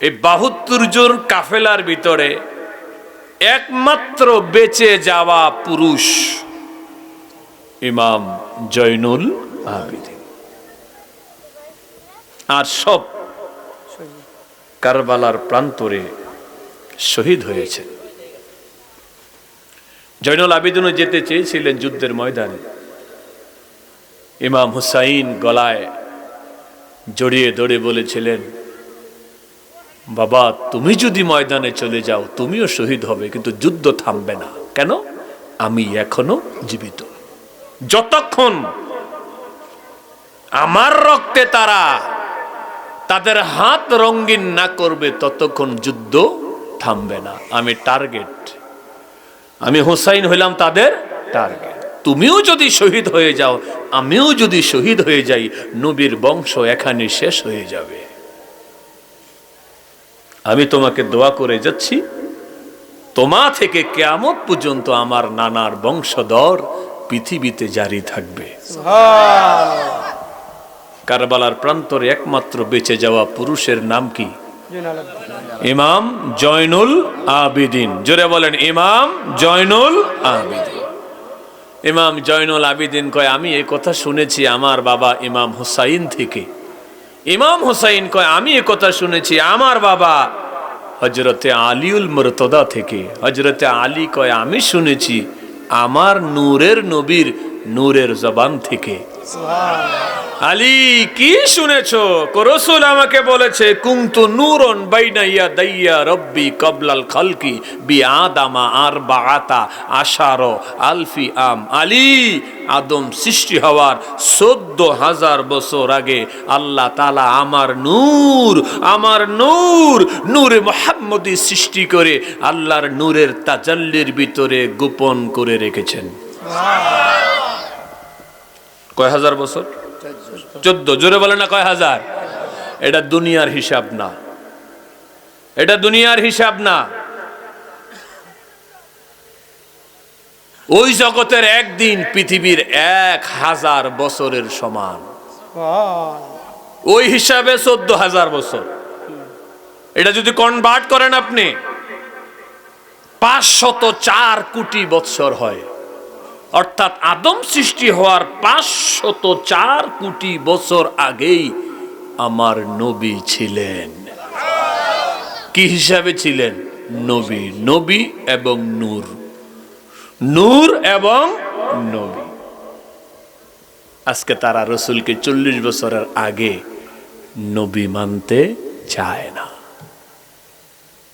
এই বাহাত্তর জন কাফেলার ভিতরে একমাত্র বেঁচে যাওয়া পুরুষ ইমাম জৈনুল আবিদিন। আর সব কারবালার প্রান্তরে শহীদ হয়েছে জৈনুল আবিদিনও যেতে চেয়েছিলেন যুদ্ধের ময়দানে। ইমাম হুসাইন গলায় জড়িয়ে দড়ে বলেছিলেন বাবা, তুমি যদি ময়দানে চলে যাও, তুমিও শহীদ হবে, কিন্তু যুদ্ধ থামবে না। কেন? আমি এখনও জীবিত। যতক্ষণ আমার রক্তে তারা তাদের হাত রঙিন না করবে, ততক্ষণ যুদ্ধ থামবে না। আমি টার্গেট। আমি হোসাইন হইলাম তাদের টার্গেট। তুমিও যদি শহীদ হয়ে যাও, আমিও যদি শহীদ হয়ে যাই, নবীর বংশ এখানে শেষ হয়ে যাবে। আমি তোমাকে দোয়া করে যাচ্ছি। তোমা থেকে কেয়ামত পর্যন্ত আমার নানার বংশধর পৃথিবীতে জারি থাকবে। কারবালার প্রান্তরে একমাত্র বেঁচে যাওয়া পুরুষের নাম কি? ইমাম জয়নুল আবিদিন। জোরে বলেন ইমাম জয়নুল আবিদিন। ইমাম জয়নুল আবিদিন কয় আমি এই কথা শুনেছি আমার বাবা ইমাম হুসাইন থেকে। ইমাম হুসাইন কয়, আমি এ কথা শুনেছি, আমার বাবা হজরতে আলিউল মরতদা থেকে হজরতে আলী কয়, আমি শুনেছি আমার নূরের নবীর নূরের জবান থেকে। আলী কি শুনেছো? রসুল আমাকে বলেছে কুন্তু নূরন বাইনাইয়া দাইয়া রব্বি কবলাল খালকি বি আদামা আর আশার আলফি আম। আলী আদম সৃষ্টি হওয়ার চোদ্দ হাজার বছর আগে আল্লাহ তালা আমার নূর আমার নূর নূরে মোহাম্মদী সৃষ্টি করে আল্লাহর নূরের তাজাল্লির ভিতরে গোপন করে রেখেছেন। কয় হাজার বছর? চোদ্দ, জোরে বলে না কয় হাজার? এটা দুনিয়ার হিসাব না। এটা দুনিয়ার হিসাব না। ওই জগতের একদিন পৃথিবীর এক হাজার বছরের সমান। ওই হিসাবে চোদ্দ হাজার বছর। এটা যদি কনভার্ট করেন আপনি, পাঁচশত চার কোটি বৎসর হয়। অর্থাৎ আদম সৃষ্টি হওয়ার পাঁচশত চার কোটি বছর আগেই আমার নবী ছিলেন। কি হিসাবে ছিলেন? নবী। নবী এবং নূর। নূর এবং নবী। আজকে তারা রসুলকে চল্লিশ বছরের আগে নবী মানতে চায় না।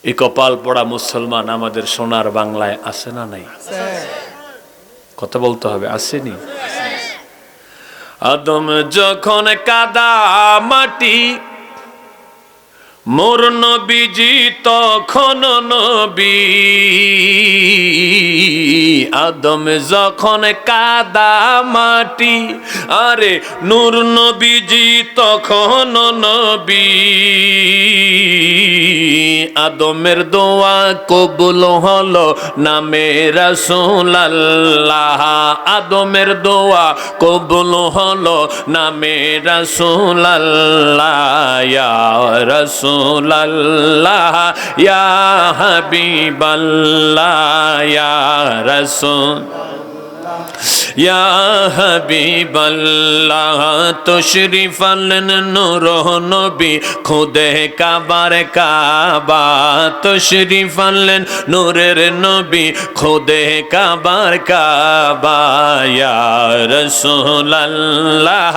এই কপাল পড়া মুসলমান আমাদের সোনার বাংলায় আছে না নাই? কথা বলতে হবে আসেনি। আদম যখন কাদা মাটি মোর নবীজি তখন নবী। আদম যখন কাদা মাটি, আরে নূর নবীজি তখন নবী। আদমের দোয়া কবুল হলো নামে রাসূলুল্লাহ। আদমের দোয়া কবুল হলো নামে রাসূলুল্লাহ। ইয়া রাসূলুল্লাহ, ইয়া হাবিবাল্লাহ, ইয়া রাসূল, ইয়া হাবিবাল্লাহ তশরিফ নূর নবী, খুদে কাবার কাবা তশরিফ আনলেন নূরের নবী, খুদে কাবার কাবা রাসূলুল্লাহ।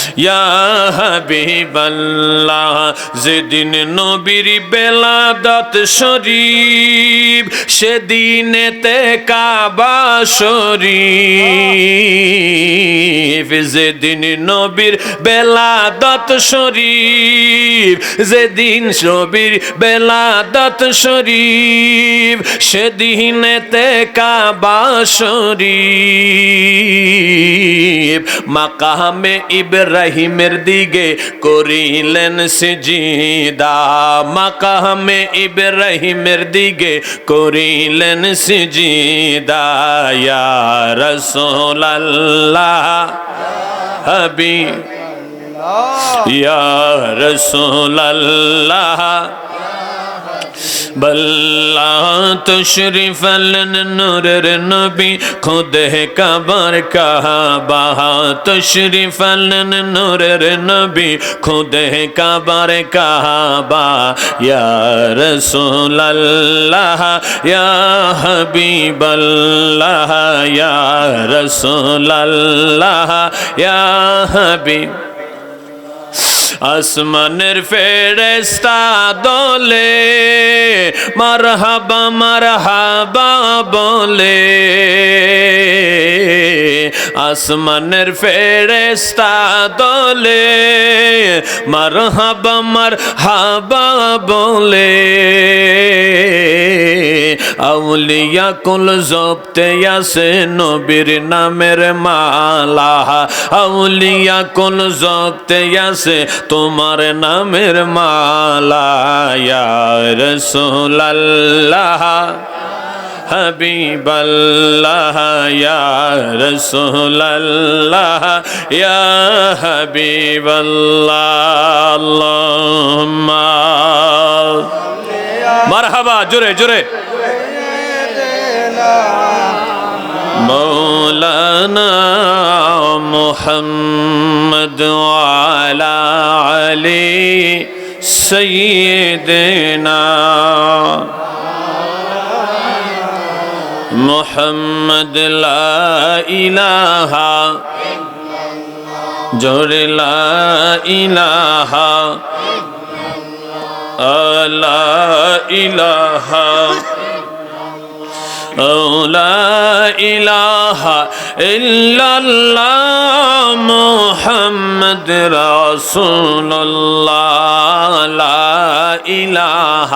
ইয়া হাবিবাল্লাহ, যেদিন নবীর বেলাদত শরীফ, সেদিনেতে কাবা শরীফ। যেদিন নবীর বেলাদত শরীফ, যেদিন নবীর বেলাদত শরীফ, সেদিনেতে কাবা শরীফ। মাকামে ইব্রাহিমের দিকে করিলেন সিজিদা মাকামে ইব্রাহিমের দিকে করিলেন সিজিদা ইয়া রাসূলুল্লাহ হাবিব ইয়া রাসূলুল্লাহ বল্লা তশরিফ নূরের নবী খুদ কাবার কাবা তশরিফ নূরের নবী খুদ কাবার কাবা ইয়া রাসূলুল্লাহ ইয়া হাবিবাল্লাহ ইয়া রাসূলুল্লাহ ইয়া হাবিব আসমানের ফেরেস্তা দলে, মারহাবা মারহাবা বলে। আসমানের ফেরেস্তা দলে, মারহাবা মারহাবা বলে। আউলিয়া কুল জপতে আসে নবীর নামের মালা। আউলিয়া কুল জপতে আসে তোমার নামের মালা রাসূলুল্লাহ। হাবিবাল্লাহ রাসূলুল্লাহ। ইয়া হাবিবাল্লাহ। মারহাবা জোরে জোরে। مولانا محمد وعلى علي سيدنا محمد لا إله جور لا إله لا إله لا إله إلا الله محمد رسول الله لا إله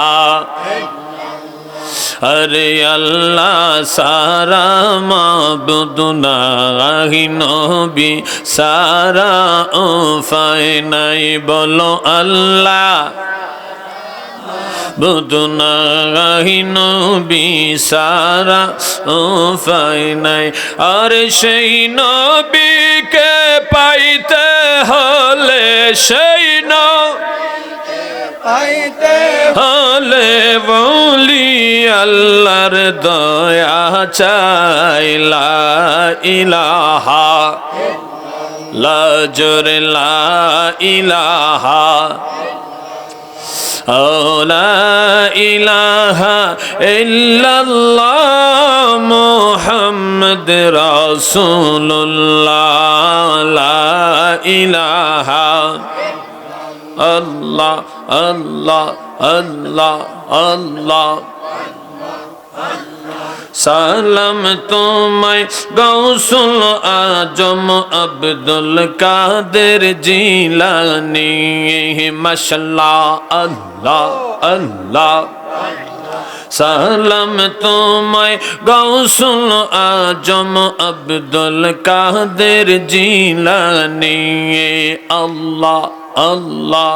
আরে আল্লাহ সারা মাবুদ নাহি নবী সারা ও ফাই নাই বলো আল্লাহ বুদনাহি নবী সারা উফাই নাই আর সেই নবীকে পাইতে হলে সেই পাইতে হলে বলি আল্লাহর দয়া চাইলা ইলাহা লাজর লা ইলাহা أو لا إله إلا الله محمد رسول الله لا إله الله الله الله الله সালাম তোমায় গৌসুল আজম আব্দুল কাদের জিলানি মশলা আল্লাহ আল্লাহ সালাম তোমায় গৌসুল আজম আব্দুল কাদের জিলানি আল্লাহ আল্লাহ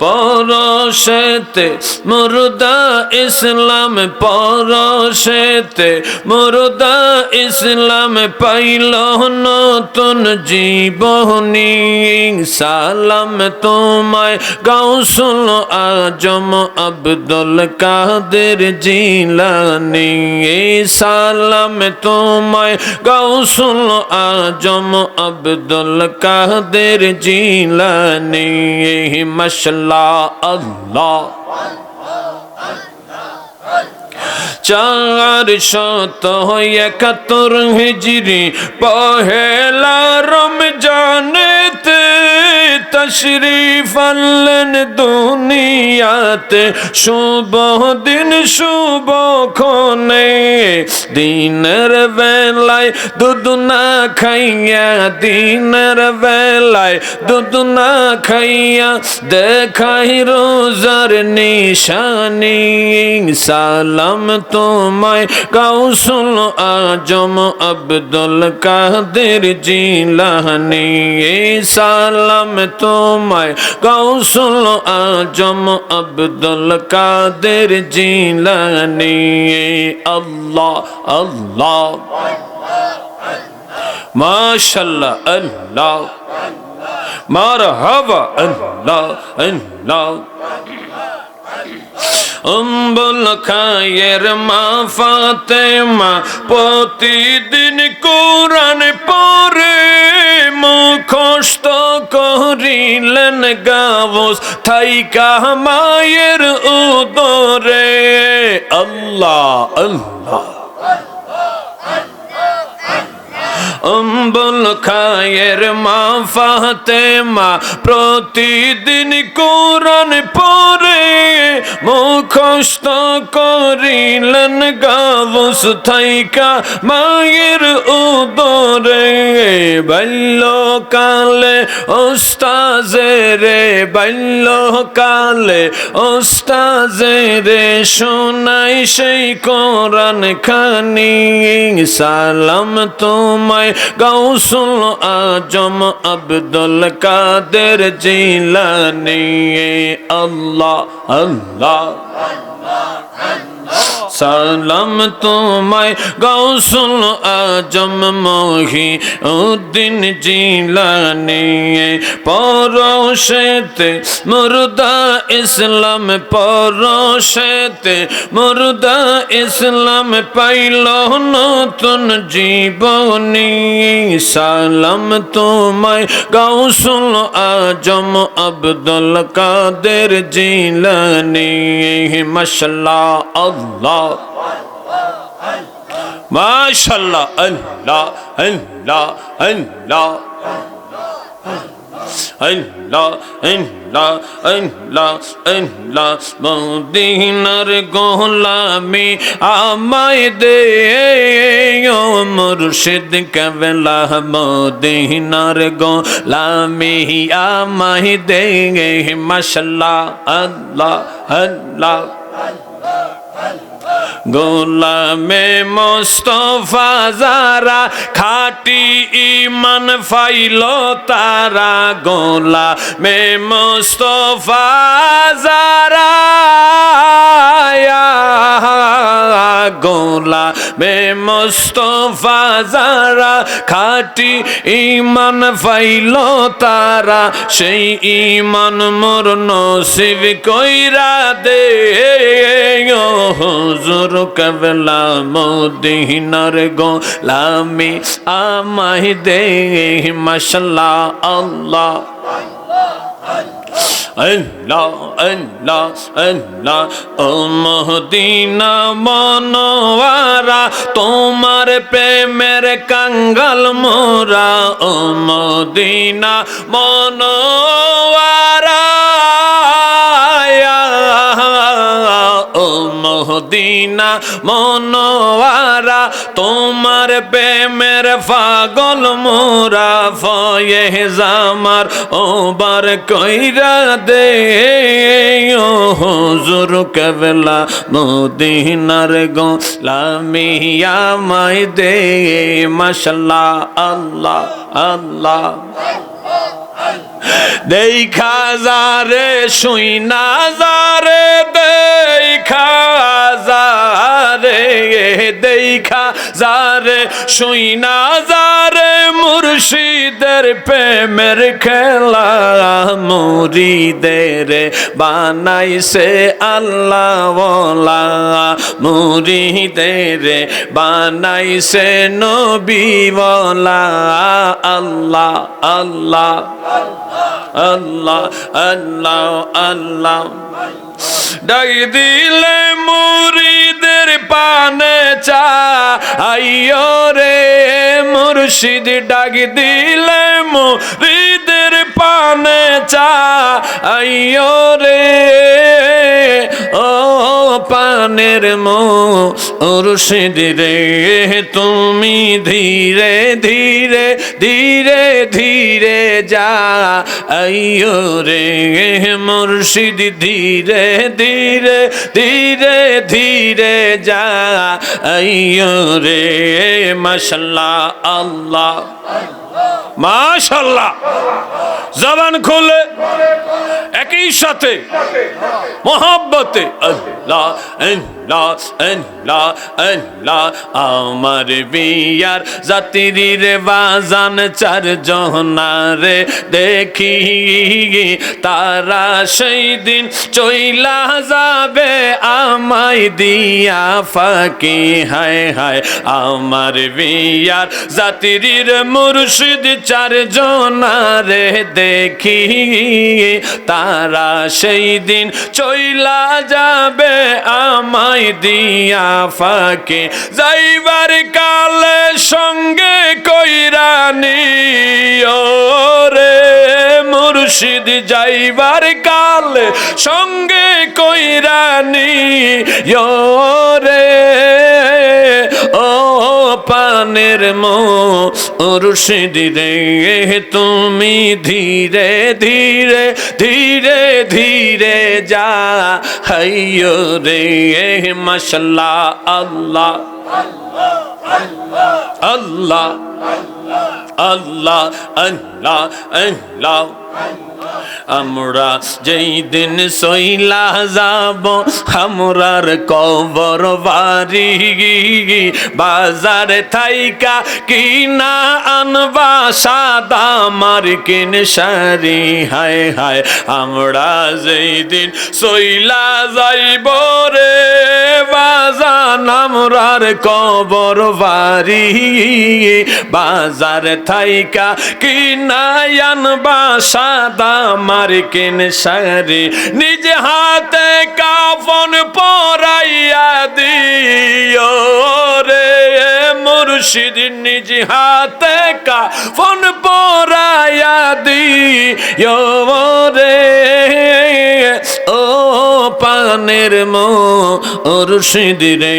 পরশেতে মুর্দা ইসলাম, পরশেতে মুর্দা ইসলাম পাইল নতুন জীবনী। সালাম তোমায় গাউসুল আজম আব্দুল কাদের জিলানি। সালাম তোমায় গাউসুল আজম আব্দুল কাদের জিলানি। মশলা আল্লাহ। চার শত একাত্তর হিজরি পহেলা রমজানেতে তশরিফ আনলেন দুনিয়াতে শুভ দিন শুভ ক্ষণে। দিনের বেলায় দুধ না খাইয়া, দিনের বেলায় দুধ না খাইয়া, দেখাই রোজার নিশানি। সালাম তোমায় কাউসুল আজম আব্দুল কাদের জিলানি। সালাম তোমায় কাউসুল আজম আব্দুল কাদের জিলানি। আল্লাহ আল্লাহ। মাশাল্লাহ, আল্লাহ। মার হাবা আল্লাহ আল্লাহ। অম্বল খায়ের মা ফাতেমা প্রতিদিন কোরআন করিলেন গাবস থাইকা মায়ের উদরে। আল্লাহ আল্লাহ। অম্বল খায়ের মা ফাতেমা প্রতিদিন কোরআন পড়ে মুখস্ত করিলেন গাবস থাইকা মায়ের উদরে। বাল্য কালে ওস্তাজে রে বাল্য কালে ওস্তাজে রে শোনাই সেই কোরআন খানি। সালাম তোমায় গাউসুল আজম আব্দুল কাদের জিলানি আল্লাহ আল্লাহ সালাম তোমায় গৌসুল আজম মহি উদ্দিন জিলানি। পরশেতে মুর্দা ইসলাম, পরশেতে মুর্দা ইসলাম পাইল নতুন জীবনী। সালাম তোমায় গৌসুল আজম আব্দুল কাদের জিলানি। মশলা আল্লাহ। মাশাল্লাহ, আল্লাহ আল্লাহ আল্লাহ। মদিনার গোলামি আমায় দে মুর্শিদ কেবলা। মদিনার গোলামি আমায় দে, মাশাল্লাহ, আল্লাহ আল্লাহ। গোলামে মোস্তফা যারা, খাটি ইমান ফাইল তারা। গোলা মে মোস্তফা যারা গোলা মে মোস্তফা যারা, খাটি ইমান ফাইল তারা। সেই ইমান মোর নসিব কইরা দে হুজুর কবলা গোলামি আমায় দে, মাশাল্লাহ, আল্লাহ। আল্লাহ মনোয়ারা, তোমার প্রেমের কাঙ্গাল মোরা, ও মদিনা মনোয়ারা। মহদিনা মনোয়ারা, তোমার প্রেমের পাগল মোরা ফয়ে জামার ওবার কইরা দে। ও হুজুর কেবলা মদিনার গোলামিয়া মাই দে। মাশাল্লাহ, আল্লাহ আল্লাহ। দেখা যারে, শুই না যারে, দেখা যারে দেখা যারে, শুই না যারে, মুর্শিদের প্রেমের খেলা মুরিদের বানাইছে আল্লাহ বলা মুরিদের বানাইছে নবী বলা আল্লাহ আল্লাহ। আল্লাহ আল্লাহ আল্লাহ। ডাক দিলে মুরিদের পানে চা। আইয় রে মুর্শিদ ডাক দিলে মুরিদের পানে চা, আইয়ো রে। ও পানের মো মুর্শিদ রে, তুমি ধীরে ধীরে ধীরে ধীরে যা। আইয়ো রে, মুর্শিদ ধীরে ধীরে ধীরে ধীরে যা। আইয়ো রে, মাশাল্লাহ, আল্লাহ। মাশাল্লাহ। জবান খুলে। একই সাথে মোহাব্বতে আমার বিয়ার জাতির বাজান চার জহনারে দেখি, তারা সেই দিন চইলা যাবে আমায় দিয়া ফাঁকি, হায় হায়, আমার বিয়ার জাতির মুর্শিদ চার জনারে দেখি তারা সেই দিন চইলা যাবে আমায় দিয়া ফাঁকে। যাইবার কালে সঙ্গে কইরানি রে মুর্শিদ, যাইবার কালে সঙ্গে কইরানি রে। ও পানের মো রে, তুমি ধীরে ধীরে ধীরে ধীরে যা। হাইয় রে মশলা আল্লাহ। আল্লাহ আল্লাহ আল্লাহ আল্লাহ। আমরা যেই দিন সইলা যাব, আমরার কবর বাড়ি। বাজার থাইকা কিনা আনবা সাদা মার্কিন শাড়ি। হায় হায়, আমরা যেই দিন সইলা যাইব রে বাজান আমরার কবর বাড়ি। বাজার থাইকা কিনা আনবা সাদা মার্কিন শাড়ি নিজ হাতে কাফন পরাইয়া দিও রে। মুর্শিদ, নিজ হাতে কাফন পরাইয়া দিও রে। ও পানের মুর্শিদ রে,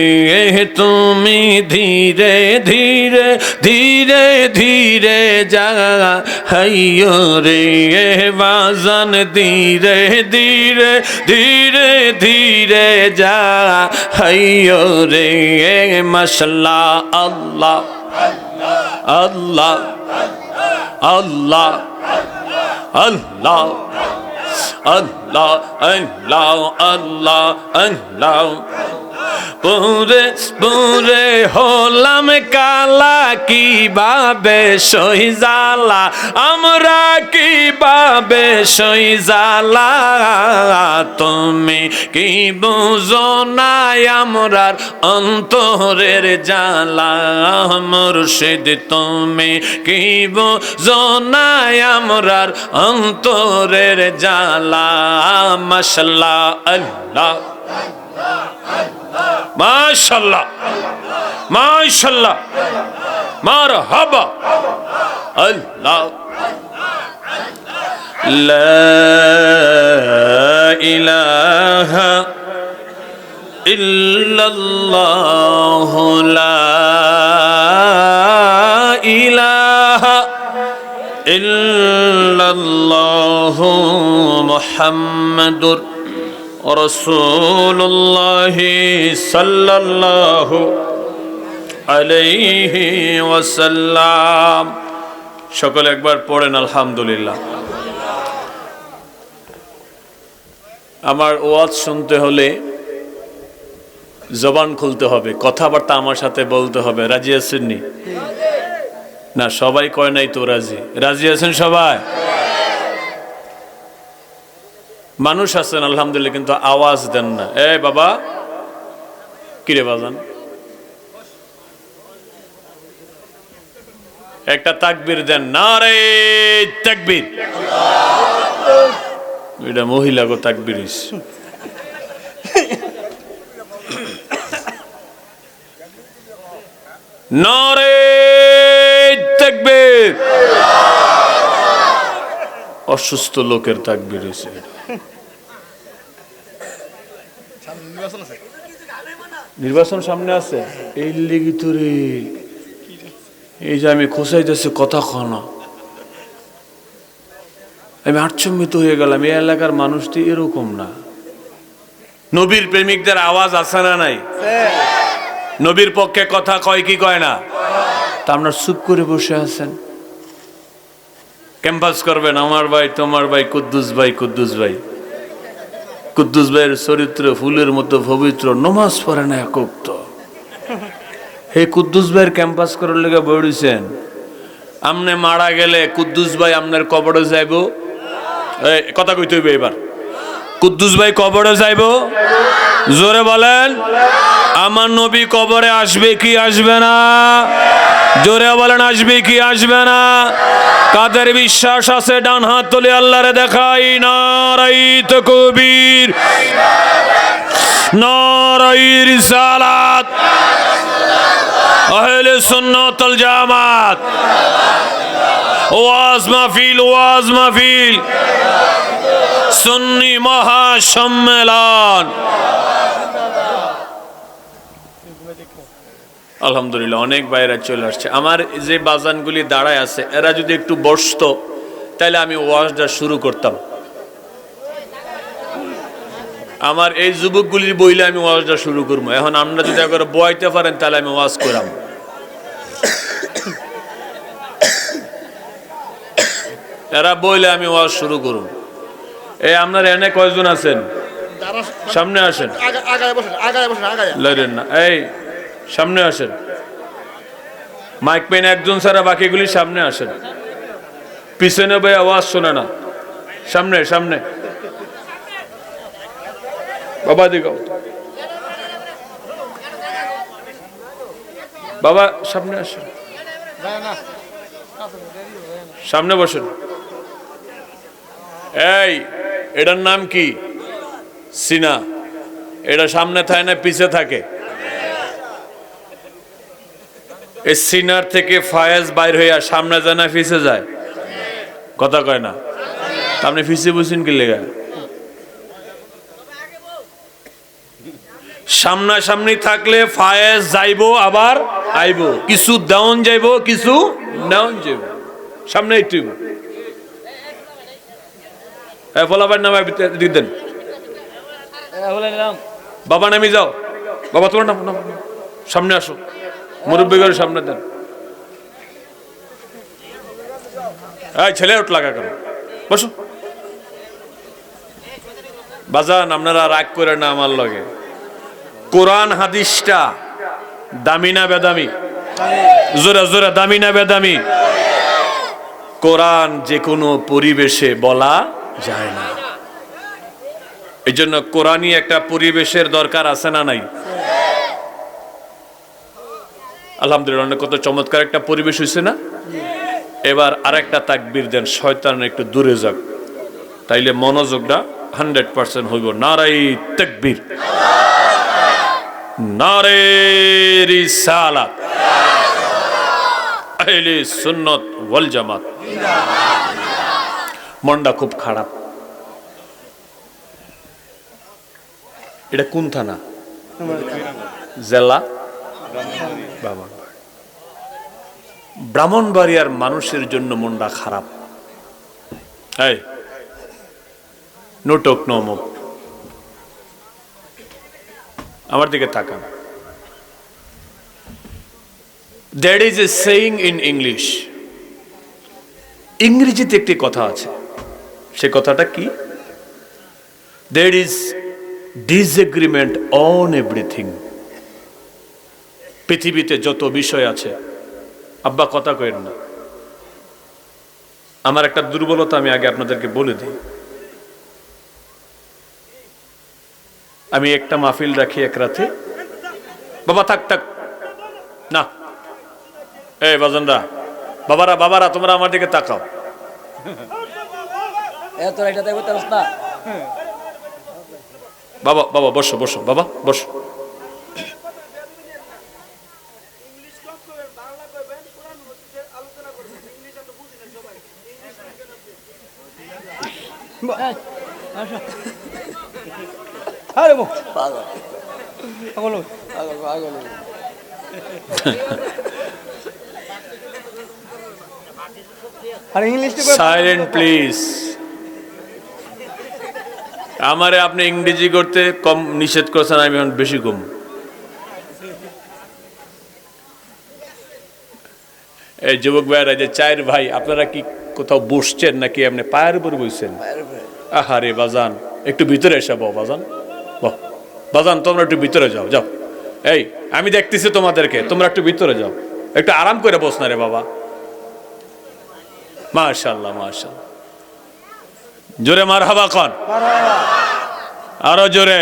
তুমি ধীরে ধীরে ধীরে ধীরে যা হাইয় রে বাজান ধীরে ধীরে ধীরে ধীরে যা। হাইয় রে মশলা আল্লাহ আল্লাহ আল্লাহ আল্লাহ আল্লাহ আল্লাহ আল্লাহ আল্লাহ। পুরে পুরে হলাম কালা কি বাবে সই জালা আমরা কি বাবে সই জালা তুমি কি বুঝো নাই আমরার অন্তরের জালা মুর্শিদ, তুমি কি বুঝো নাই আমরার অন্তরের জালা মশলা আল্লাহ। মাশাল্লাহ মাশাল্লাহ মার হাবা আল্লাহ لا إله إلا الله لا إله إلا الله محمد رسول الله صلى الله عليه وسلم সকল একবার পড়েন আলহামদুলিল্লাহ আমার ওয়াজ শুনতে হলে জবান খুলতে হবে কথাবার্তা আমার সাথে বলতে হবে রাজি আছেননি না সবাই কয় নাই তো রাজি রাজি আছেন সবাই মানুষ আছেন, আলহামদুলিল্লাহ, কিন্তু আওয়াজ দেন না। এ বাবা কিরে বাজান? একটা তাকবির দেন না রে তাকবির। এটা মহিলা গো তাকবির। নরে তাকবীর। অসুস্থ লোকের তাকবীর হয়েছে নির্বাচন সামনে আছে। এই লেগে তো রে এই যে আমি খোঁচাইতেছি, কথা খানা আমি আচ্ছম্বিত হয়ে গেলাম। এই এলাকার মানুষটি এরকম না। নবীর প্রেমিকদের আওয়াজ আছে না নাই? নবীর পক্ষে কথা কয় কি কয় না? তা আপনার চুপ করে বসে আছেন। ক্যাম্পাস করবেন। আমার ভাই, তোমার ভাই, কুদ্দুস ভাই কুদ্দুস ভাই। কুদ্দুস ভাইয়ের চরিত্র ফুলের মতো পবিত্র, নমাজ পড়ে না একক তো কুদ্দুস ভাইয়ের ক্যাম্পাস করার লেগে বড়িছেন আমনে মারা গেলে কুদ্দুস ভাই আপনার কবরে যাইব? কথা কইতে হইবে এবার। কুদ্দুস ভাই কবরে যাইব? জোরে বলেন। আমার নবী কবরে আসবে কি আসবে না? জোরে বলেন, আসবে কি আসবে না? কাদের বিশ্বাস আছে? ডান হাত তুলে আল্লাহরে দেখাই। নারাই তো কবির নারাই রিসালাত। আহলে সুন্নাত আল জামাত। ওয়াজ মাহফিল ওয়াজ মাহফিল। সুন্নি মহাসম্মেলন। আলহামদুলিল্লাহ অনেক বাইরে চলে আসছে। আমার যে বাজানগুলি দাঁড়ায় আছে এরা যদি একটু বসতো তাহলে আমি ওয়াজটা শুরু করতাম। আমার এই যুবকগুলির বইলে আমি ওয়াজটা শুরু করব। এখন আমরা যদি একবার বয়াইতে পারেন তাহলে আমি ওয়াজ করাম এরা বইলে আমি ওয়াজ শুরু করুন এই আপনার এনে কয়জন আছেন? সামনে আসেন। না। এই সামনে আসেন। মাইক পেন একজন ছাড়া বাকিগুলি সামনে আসেন। পিছনে ভাই আওয়াজ শোনে না। সামনে সামনে। বাবা দিকে বাবা, সামনে আসেন। সামনে বসেন। এই, এটার নাম কি? সিনা। এটা সামনে থাকে না, পিছে থাকে। এই সিনার থেকে ফায়াজ বাইর হইয়া সামনে যায় না পিছে যায়? কথা কয় না। আপনি পিছে বুঝছেন কি লেগা? সামনাসামনি থাকলে ফায়েজ যাইবো আবার আইবো। কিছু ডাউন যাইবো কিছু ডাউন যাইব। সামনে একটু ফলাবার নামে দিক দেন। বাবা নামি যাও। বাবা তোমার নাম সামনে আসো। মুরব্বী করে সামনে দেন। এই ছেলে উঠ লাগা কেন? বসো। বাজান, আপনারা রাগ করে না আমার লগে। কোরআন হাদিসটা দামি না বেদামি? জোরে জোরে, দামি না বেদামি? কোরআন যে কোনো পরিবেশে বলা যায় না। এই জন্য কোরআনই একটা পরিবেশের দরকার আছে না নাই? আলহামদুলিল্লাহ, অনেক কত চমৎকার একটা পরিবেশ হয়েছে না? এবার আরেকটা তাকবির দেন শয়তান একটু দূরে যাক। তাইলে মনোযোগটা হান্ড্রেড পার্সেন্ট হইব। নারাই তাকবির। নারে সুন্নত ওয়াল জামাত। মনটা খুব খারাপ। এটা কোন থানা? জেলা? ব্রাহ্মণবাড়ি ব্রাহ্মণবাড়িয়ার মানুষের জন্য মনটা খারাপ। নোটক নমক আমার দিকে তাকান। That is a saying in English ইংরেজিতে একটি কথা আছে। সে কথাটা কি? There is disagreement on everything পৃথিবীতে যত বিষয় আছে আব্বা কথা কয়েন না। আমার একটা দুর্বলতা আমি আগে আপনাদেরকে বলে দিই। আমি একটা মাহফিল রাখি এক রাতে। বাবা থাক থাক। না। এই বাজনরা বাবারা বাবারা তোমরা আমার দিকে তাকাও। এ বাবা বাবা বসো বসো। বাবা বসো। প্লিজ আমারে আপনি ইংরেজি করতে কম নিষেধ করছেন, আমি বেশি কম এই যুবক ভাইয়েরা যে চায়ের ভাই, আপনারা কি কোথাও বসছেন নাকি আপনি পায়ের উপর বসছেন আহারে বাজান একটু ভিতরে এসে বহ বাজান। বহ বাজান তোমরা একটু ভিতরে যাও যাও। এই আমি দেখতেছি তোমাদেরকে তোমরা একটু ভিতরে যাও। একটু আরাম করে বস না রে বাবা। মাশাল্লাহ মাশাল্লাহ জোরে মার হাবা কন আরও জোরে।